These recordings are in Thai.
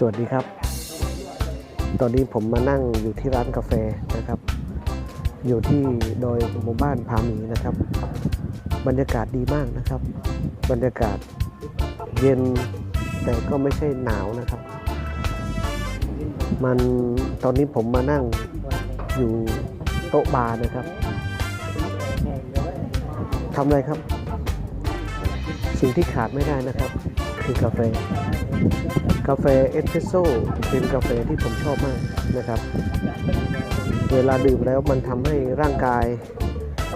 สวัสดีครับ ตอนนี้ผมมานั่งอยู่ที่ร้านกาแฟนะครับ อยู่ที่โดยหมู่บ้านพามีนะครับ บรรยากาศดีมากนะครับ บรรยากาศเย็นแต่ก็ไม่ใช่หนาวนะครับ มันตอนนี้ผมมานั่งอยู่โต๊ะบาร์นะครับทำอะไรครับ สิ่งที่ขาดไม่ได้นะครับ คือกาแฟ กาแฟเอสเ e รสโซ่เป็นกาแฟที่ผมชอบมากนะครับ เวลาดื่มแล้วมันทำให้ร่างกาย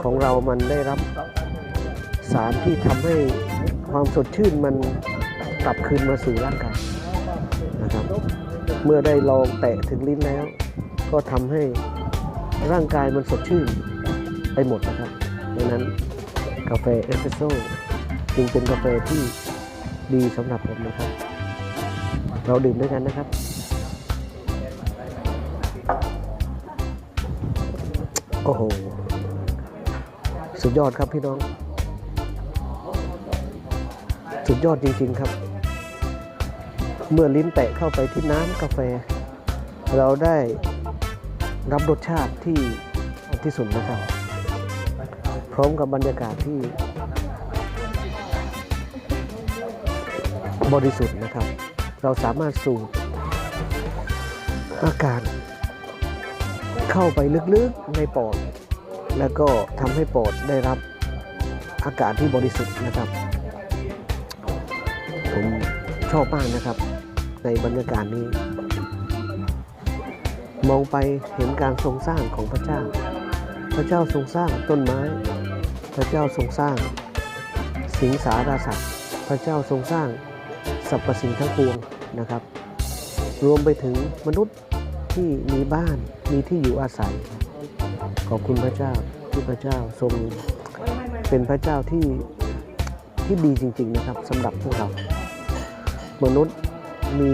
ของเรามันได้รับสารที่ทำให้ความสดชื่นมันกลับคืนมาสู่ร่างกายนะครับ เมื่อได้ลองแตะถึงลิ้นแล้ว ก็ทำให้ร่างกายมันสดชื่นไปหมดนะครับดังนั้นกาแฟเอสเ e รสโซ่จึงเป็นกาแฟที่ ดีสำหรับผมนะครับ เราดื่มด้วยกันนะครับ โอ้โห สุดยอดครับพี่น้อง สุดยอดจริง ๆครับ เมื่อลิ้นแตะเข้าไปที่น้ำกาแฟ เราได้รับรสชาติที่ที่สุดนะครับ พร้อมกับบรรยากาศที่ บริสุทธิ์นะครับ เราสามารถสูดอากาศเข้าไปลึกๆในปอด แล้วก็ทำให้ปอดได้รับอากาศที่บริสุทธิ์นะครับ ผมชอบมากนะครับ ในบรรยากาศนี้ มองไปเห็นการทรงสร้างของพระเจ้า พระเจ้าทรงสร้างต้นไม้ พระเจ้าทรงสร้าง สิงสาราสัตว์ พระเจ้าทรงสร้าง สรรพสิ่งทั้งปวงนะครับ รวมไปถึงมนุษย์ที่มีบ้านมีที่อยู่อาศัย ขอบคุณพระเจ้าที่พระเจ้าทรงเป็นพระเจ้าที่ที่ดีจริง ๆ นะครับสำหรับพวกเรา มนุษย์มี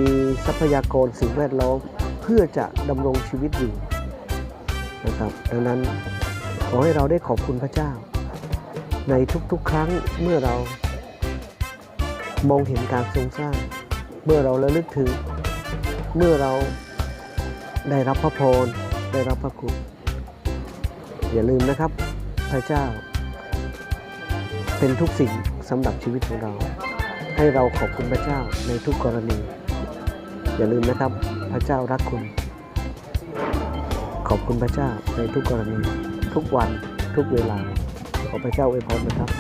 ทรัพยากรสิ่งแวดล้อมเพื่อจะดำรงชีวิตอยู่นะครับ ดังนั้นขอให้เราได้ขอบคุณพระเจ้า ในทุกๆครั้งเมื่อเรา มองเห็นการทรงสร้าง เมื่อเราระลึกถึง เมื่อเราได้รับพระพรได้รับพระคุณอย่าลืมนะครับ พระเจ้า เป็นทุกสิ่งสำหรับชีวิตของเรา ให้เราขอบคุณพระเจ้าในทุกกรณี อย่าลืมนะครับ พระเจ้ารักคุณ ขอบคุณพระเจ้าในทุกกรณี ทุกวันทุกเวลาขอพระเจ้าอวยพรนะครับ